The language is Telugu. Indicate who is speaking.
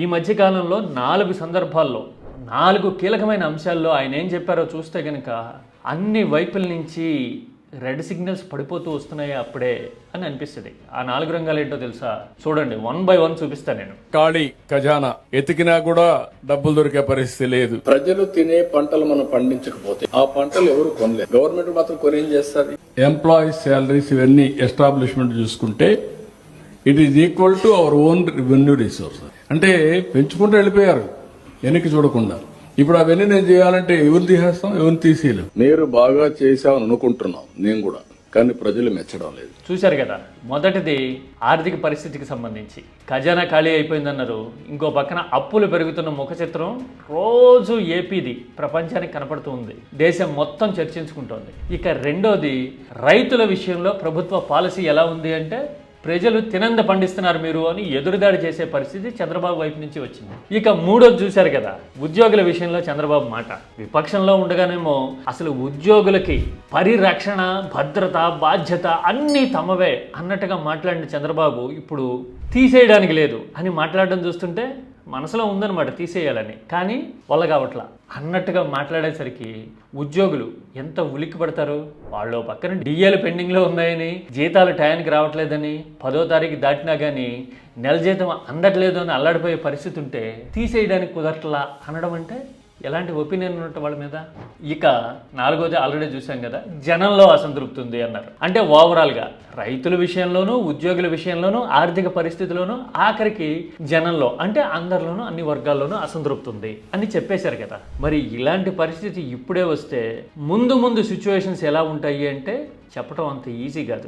Speaker 1: ఈ మధ్య కాలంలో నాలుగు సందర్భాల్లో నాలుగు కీలకమైన అంశాల్లో ఆయన ఏం చెప్పారో చూస్తే కనుక అన్ని వైపుల నుంచి రెడ్ సిగ్నల్స్ పడిపోతూ వస్తున్నాయి అప్పుడే అని అనిపిస్తుంది. ఆ నాలుగు రంగాలు ఏంటో తెలుసా? చూడండి వన్ బై వన్ చూపిస్తాను నేను.
Speaker 2: ఖాళీ ఖజానా ఎతికినా కూడా డబ్బులు దొరికే పరిస్థితి లేదు.
Speaker 3: ప్రజలు తినే పంటలు మనం పండించకపోతే ఆ పంటలు ఎవరు కొనలేదు గవర్నమెంట్ మాత్రం కొని ఏం చేస్తారు?
Speaker 2: ఎంప్లాయీస్ శాలరీస్ ఇవన్నీ ఎస్టాబ్లిష్మెంట్ చూసుకుంటే it is equal to our own revenue resource అంటే పెంచుకుంటూ వెళ్ళిపోయారు వెనక్కి చూడకుండా. ఇప్పుడు అవన్నీ నేను చేయాలంటే ఎవరు తీసేస్తాం ఎవరిని తీసేయలేం?
Speaker 3: మీరు బాగా చేశామని అనుకుంటున్నాం నేను కూడా. కానీ ప్రజలు మెచ్చడం లేదు.
Speaker 1: చూశారు కదా మొదటిది ఆర్థిక పరిస్థితికి సంబంధించి. ఖజానా ఖాళీ అయిపోయిందన్నారు. ఇంకో పక్కన అప్పులు పెరుగుతున్న ముఖ చిత్రం రోజు ఏపీది ప్రపంచానికి కనపడుతూ ఉంది. దేశం మొత్తం చర్చించుకుంటోంది. ఇక రెండోది రైతుల విషయంలో ప్రభుత్వ పాలసీ ఎలా ఉంది అంటే ప్రజలు తినంద పండిస్తున్నారు మీరు అని ఎదురుదాడి చేసే పరిస్థితి చంద్రబాబు వైపు నుంచి వచ్చింది. ఇక మూడోది చూశారు కదా ఉద్యోగుల విషయంలో చంద్రబాబు మాట. విపక్షంలో ఉండగానేమో అసలు ఉద్యోగులకి పరిరక్షణ భద్రత బాధ్యత అన్నీ తమవే అన్నట్టుగా మాట్లాడిన చంద్రబాబు ఇప్పుడు తీసేయడానికి లేదు అని మాట్లాడడం చూస్తుంటే మనసులో ఉందన్నమాట తీసేయాలని. కానీ వల్ల కావట్లా. అన్నట్టుగా మాట్లాడేసరికి ఉద్యోగులు ఎంత ఉలిక్కి పడతారు? వాళ్ళు పక్కన డిఏలు పెండింగ్లో ఉన్నాయని జీతాలు టయానికి రావట్లేదని పదో తారీఖు దాటినా కానీ నెల జీతం అందట్లేదు అని అల్లాడిపోయే పరిస్థితి ఉంటే తీసేయడానికి కుదరట్లా అనడం అంటే ఎలాంటి ఒపీనియన్ ఉన్నట్టు వాళ్ళ మీద? ఇక నాలుగోది ఆల్రెడీ చూసాం కదా జనంలో అసంతృప్తి ఉంది అన్నారు. అంటే ఓవరాల్గా రైతుల విషయంలోనూ ఉద్యోగుల విషయంలోనూ ఆర్థిక పరిస్థితిలోనూ ఆఖరికి జనంలో అంటే అందరిలోనూ అన్ని వర్గాల్లోనూ అసంతృప్తి ఉంది అని చెప్పేశారు కదా. మరి ఇలాంటి పరిస్థితి ఇప్పుడే వస్తే ముందు ముందు సిచ్యువేషన్స్ ఎలా ఉంటాయి అంటే చెప్పడం అంత ఈజీ కాదు.